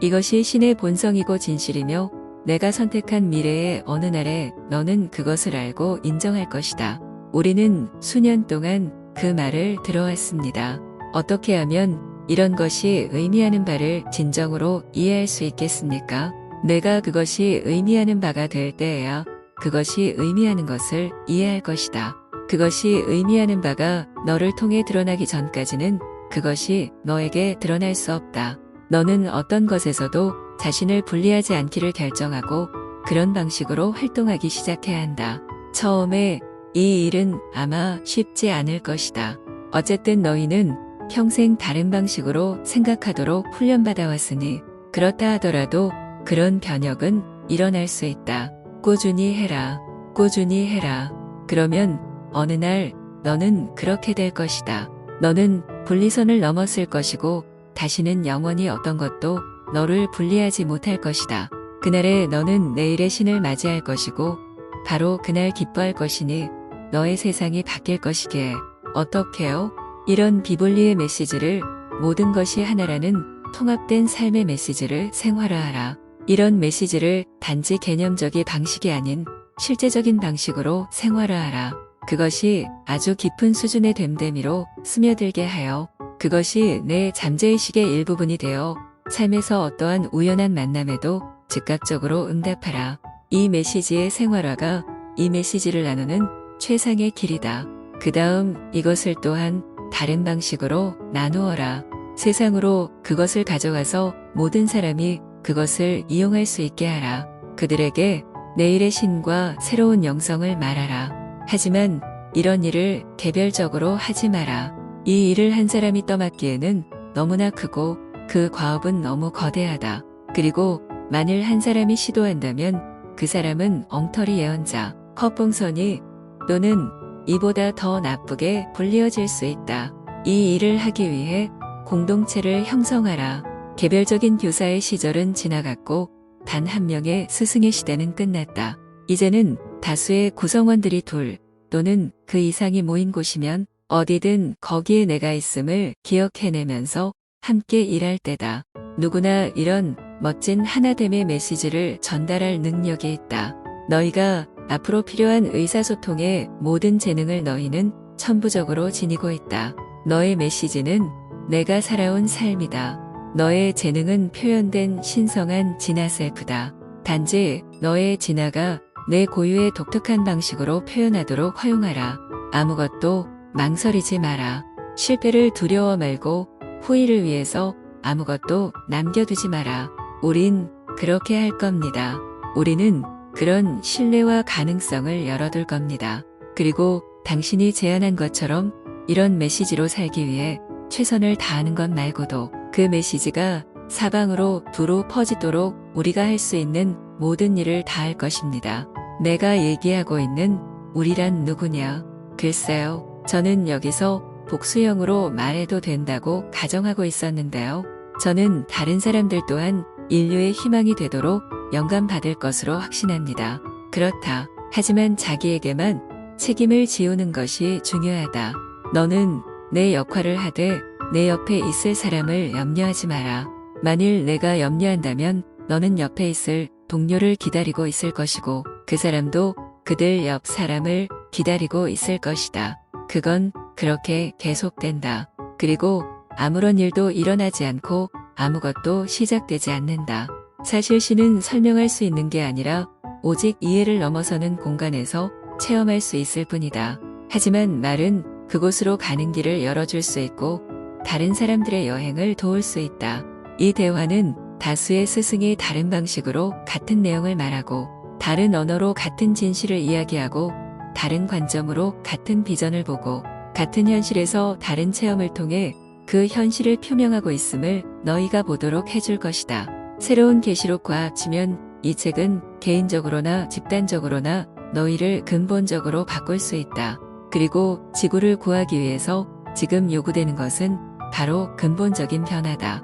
이것이 신의 본성이고 진실이며 내가 선택한 미래의 어느 날에 너는 그것을 알고 인정할 것이다. 우리는 수년 동안 그 말을 들어왔습니다. 어떻게 하면 이런 것이 의미하는 바를 진정으로 이해할 수 있겠습니까? 내가 그것이 의미하는 바가 될 때에야 그것이 의미하는 것을 이해할 것이다. 그것이 의미하는 바가 너를 통해 드러나기 전까지는 그것이 너에게 드러날 수 없다. 너는 어떤 것에서도 자신을 분리하지 않기를 결정하고 그런 방식으로 활동하기 시작해야 한다. 처음에 이 일은 아마 쉽지 않을 것이다. 어쨌든 너희는 평생 다른 방식으로 생각하도록 훈련받아 왔으니 그렇다 하더라도 그런 변혁은 일어날 수 있다. 꾸준히 해라. 꾸준히 해라. 그러면 어느 날 너는 그렇게 될 것이다. 너는 분리선을 넘었을 것이고 다시는 영원히 어떤 것도 너를 분리하지 못할 것이다. 그날에 너는 내일의 신을 맞이할 것이고 바로 그날 기뻐할 것이니 너의 세상이 바뀔 것이기에 어떻게요? 이런 비볼리의 메시지를 모든 것이 하나라는 통합된 삶의 메시지를 생활화하라. 이런 메시지를 단지 개념적인 방식이 아닌 실제적인 방식으로 생활화하라. 그것이 아주 깊은 수준의 됨됨이로 스며들게 하여 그것이 내 잠재의식의 일부분이 되어 삶에서 어떠한 우연한 만남에도 즉각적으로 응답하라. 이 메시지의 생활화가 이 메시지를 나누는 최상의 길이다. 그 다음 이것을 또한 다른 방식으로 나누어라. 세상으로 그것을 가져가서 모든 사람이 그것을 이용할 수 있게 하라. 그들에게 내일의 신과 새로운 영성을 말하라. 하지만 이런 일을 개별적으로 하지 마라. 이 일을 한 사람이 떠맡기에는 너무나 크고 그 과업은 너무 거대하다. 그리고 만일 한 사람이 시도한다면 그 사람은 엉터리 예언자, 헛봉선이 또는 이보다 더 나쁘게 불리어질 수 있다. 이 일을 하기 위해 공동체를 형성하라. 개별적인 교사의 시절은 지나갔고 단 한 명의 스승의 시대는 끝났다. 이제는 다수의 구성원들이 둘 또는 그 이상이 모인 곳이면 어디든 거기에 내가 있음을 기억해내면서 함께 일할 때다. 누구나 이런 멋진 하나됨의 메시지를 전달할 능력이 있다. 너희가 앞으로 필요한 의사소통의 모든 재능을 너희는 천부적으로 지니고 있다. 너의 메시지는 내가 살아온 삶이다. 너의 재능은 표현된 신성한 진화 셀프다. 단지 너의 진화가 내 고유의 독특한 방식으로 표현하도록 허용하라. 아무것도 망설이지 마라. 실패를 두려워 말고 후일을 위해서 아무것도 남겨두지 마라. 우린 그렇게 할 겁니다. 우리는 그런 신뢰와 가능성을 열어둘 겁니다. 그리고 당신이 제안한 것처럼 이런 메시지로 살기 위해 최선을 다하는 것 말고도 그 메시지가 사방으로 두루 퍼지도록 우리가 할 수 있는 모든 일을 다 할 것입니다. 내가 얘기하고 있는 우리란 누구냐? 글쎄요. 저는 여기서 복수형으로 말해도 된다고 가정하고 있었는데요. 저는 다른 사람들 또한 인류의 희망이 되도록 영감받을 것으로 확신합니다. 그렇다. 하지만 자기에게만 책임을 지우는 것이 중요하다. 너는 내 역할을 하되 내 옆에 있을 사람을 염려하지 마라. 만일 내가 염려한다면 너는 옆에 있을 동료를 기다리고 있을 것이고 그 사람도 그들 옆 사람을 기다리고 있을 것이다. 그건 그렇게 계속된다. 그리고 아무런 일도 일어나지 않고 아무것도 시작되지 않는다. 사실 신은 설명할 수 있는 게 아니라 오직 이해를 넘어서는 공간에서 체험할 수 있을 뿐이다. 하지만 말은 그곳으로 가는 길을 열어줄 수 있고 다른 사람들의 여행을 도울 수 있다. 이 대화는 다수의 스승이 다른 방식으로 같은 내용을 말하고 다른 언어로 같은 진실을 이야기하고 다른 관점으로 같은 비전을 보고 같은 현실에서 다른 체험을 통해 그 현실을 표명하고 있음을 너희가 보도록 해줄 것이다. 새로운 계시록과 합치면 이 책은 개인적으로나 집단적으로나 너희를 근본적으로 바꿀 수 있다. 그리고 지구를 구하기 위해서 지금 요구되는 것은 바로 근본적인 변화다.